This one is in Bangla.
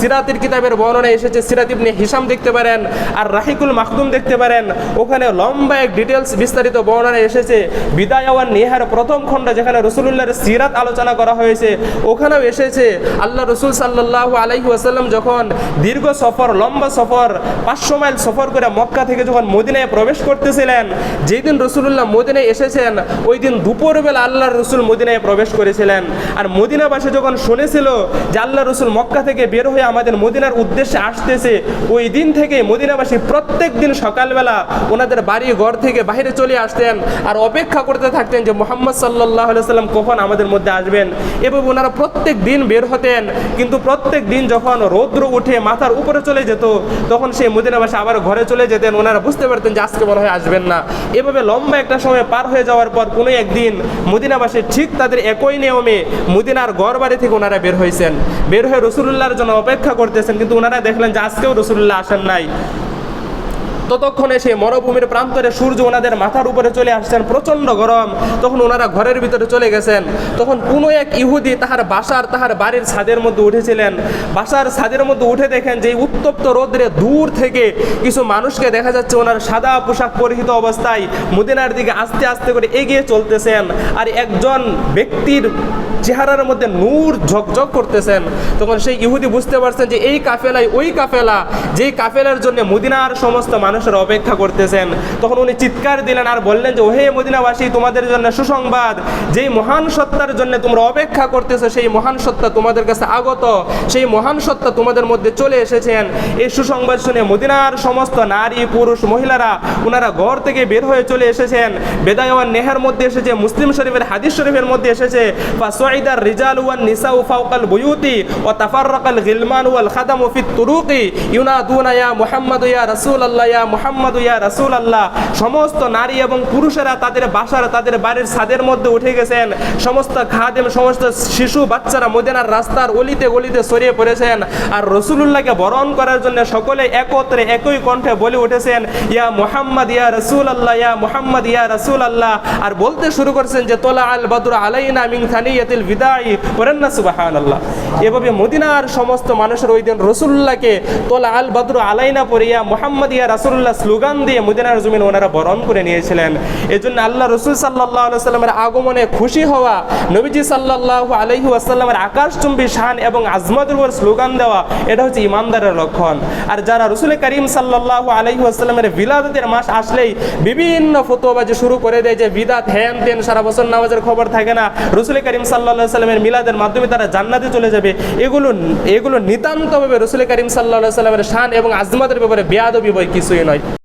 সিরাতের কিতাবের বর্ণনা এসেছে, সিরাত ইবনে হিসাম দেখতে পারেন আর রাহিকুল মাখদুম দেখতে পারেন। ওখানে লম্বা এক ডিটেলস বিস্তারিত বর্ণনা এসেছে, বিদায় আওয়ান নিহার প্রথম খণ্ড যেখানে রসুলুল্লাহর সিরাত আলোচনা করা হয়েছে, ওখানেও এসেছে, আল্লাহ রসুল সাল্লাহ আলাইহি ওয়াসাল্লাম যখন দীর্ঘ সফর, লম্বা সফর, পাঁচশো মাইল সফর করে মক্কা থেকে যখন মদিনায় প্রবেশ করতেছিলেন যেই দিন রসুল্লাহ মদিনায় এসেছেন, ওই দিন দুপুরবেলা আল্লাহ রসুল মদিনায় প্রবেশ করেছিলেন। আর মদিনাবাসী যখন শুনেছিল যে আল্লাহ রসুল মক্কা থেকে বের হয়ে আমাদের মদিনার উদ্দেশ্যে আসতেছে, ওই দিন থেকে মদিনাবাসী প্রত্যেক দিন সকালবেলা ওনাদের বাড়ি ঘর থেকে বাইরে চলে আসতেন আর অপেক্ষা করতে থাকতেন যে মোহাম্মদ সাল্লাহ সাল্লাম কখন আমাদের মধ্যে আসবেন। এবং ওনারা প্রত্যেক দিন বের হতেন, কিন্তু প্রত্যেক দিন যখন রৌদ্র উঠে মাথার উপরে চলে যেত, তখন সেই মদিনাবাসী আবার ঘরে চলে যেতেন। ওনারা বুঝতে পারতেন যে আজকে মনে হয় আসবেন না। এভাবে লম্বা একটা সময় পার হয়ে যাওয়ার পর কোনো একদিন মদিনাবাসী ঠিক তাদের একই নিয়মে মদিনার গড় বাড়ি থেকে ওনারা বের হয়েছেন। বের হয়ে রসুল্লাহর জন্য অপেক্ষা করতেছেন কিন্তু ওনারা দেখলেন যে আজকেও রসুল্লাহ আসেন নাই। ততক্ষণে সেই মরুভূমির প্রান্তরে সূর্য ওনাদের মাথার উপরে চলে আসছেন, প্রচণ্ড গরম, তখন ওনারা ঘরের ভিতরে চলে গেছেন। তখন কোনো এক ইহুদি তাহার বাসার, তাহার বাড়ির ছাদের মধ্যে উঠেছিলেন। বাসার ছাদের মধ্যে উঠে দেখেন যে উত্তপ্ত রোদ্রে দূর থেকে কিছু মানুষকে দেখা যাচ্ছে ওনার সাদা পোশাক পরিহিত অবস্থায় মদিনার দিকে আস্তে আস্তে করে এগিয়ে চলতেছেন আর একজন ব্যক্তির চেহারার মধ্যে নূর ঝকঝক করতেছেন। তখন সেই ইহুদি বুঝতে পারছেন যে এই কাফেলাই ওই কাফেলা, যেই কাফেলার জন্য মদিনার সমস্ত মানুষের অপেক্ষা করতেছেন। তখন উনি চিৎকার দিলেন আর বললেন যে, ওহে মদিনাবাসী, তোমাদের জন্য সুসংবাদ। যেই মহান সত্তার জন্য তোমরা অপেক্ষা করতেছো, সেই মহান সত্তা তোমাদের কাছে আগত। সেই মহান সত্তা তোমাদের মধ্যে চলে এসেছেন। এই সুসংবাদ শুনে মদিনার সমস্ত নারী, পুরুষ, মহিলারা ওনারা ঘর থেকে বের হয়ে চলে এসেছেন। বেদায়ওয়ান নেহার মধ্যে এসেছে, মুসলিম শরীফের হাদিস শরীফের মধ্যে এসেছে ফাসাইদার রিজাল ওয়ান নিসাউ ফাওকাল বুয়ুতি ওয়া তাফাররাকাল গিলমান ওয়াল খাদামু ফিত তুরুকি ইউনাদুনা ইয়া মুহাম্মাদু ইয়া রাসূলুল্লাহ ইয়া মুহাম্মাদু ইয়া রাসূলুল্লাহ, সমস্ত নারী এবং পুরুষেরা তাদের বাসার, তাদের বাড়ির ছাদের মধ্যে উঠে গেছেন। সমস্ত খাদেম, সমস্ত শিশু, বাচ্চারা মদিনার রাস্তার অলিতে গলিতে ছড়িয়ে পড়েছেন। আর রসুলুল্লাহকে বরণ করার জন্য সকলে একত্রে একই কণ্ঠে বলে উঠেছেন, ইয়া মুহাম্মদ, ইয়া রসুল আল্লাহ ইয়া মুহাম্মদ, ইয়া রসুল আল্লাহ আর বলতে শুরু করছেন যে, তোলা আল বদর আলাইনা মিং থানিয়াতিল বিদাই। করেন না সুবাহান আল্লাহ এভাবে মদিনার সমস্ত মানুষের ওই দিন রসুল্লাহকে তোলা আল বদর আলাইনা পরে ইয়া মুহাম্মদ, ইয়া রাসুল্লাহ স্লোগান দিয়ে মদিনার জমিন ওনারা বরণ করে নিয়েছিলেন। এই জন্য আল্লাহ রসুল সাল্লাহ সাল্লামের আগমনে খুশি হওয়া, নবীজি সাল্লাহ আলহি আসাল্লামের আকাশচুম্বী শান এবং আজমতের উপর স্লোগান দেওয়া, এটা হচ্ছে ইমানদারের লক্ষণ। আর যারা রসুল করিম সাল্লাহ আলহি আসাল্লামের বিলাদতের মাস আসলেই বিভিন্ন ফতোবাজি শুরু করে দেয় যে বিদাত হ্যান তেন, সারা বছর নামাজের খবর থাকে না। রসুল করিম সাল্লাহ সাল্লামের মিলাদের মাধ্যমে তারা জান্নাতে চলে যাবে। এগুলো এগুলো নিতান্তভাবে রসুল করিম সাল্লাহ সাল্লামের শান এবং আজমতের ব্যাপারে বেয়াদবি বই কিছুই you.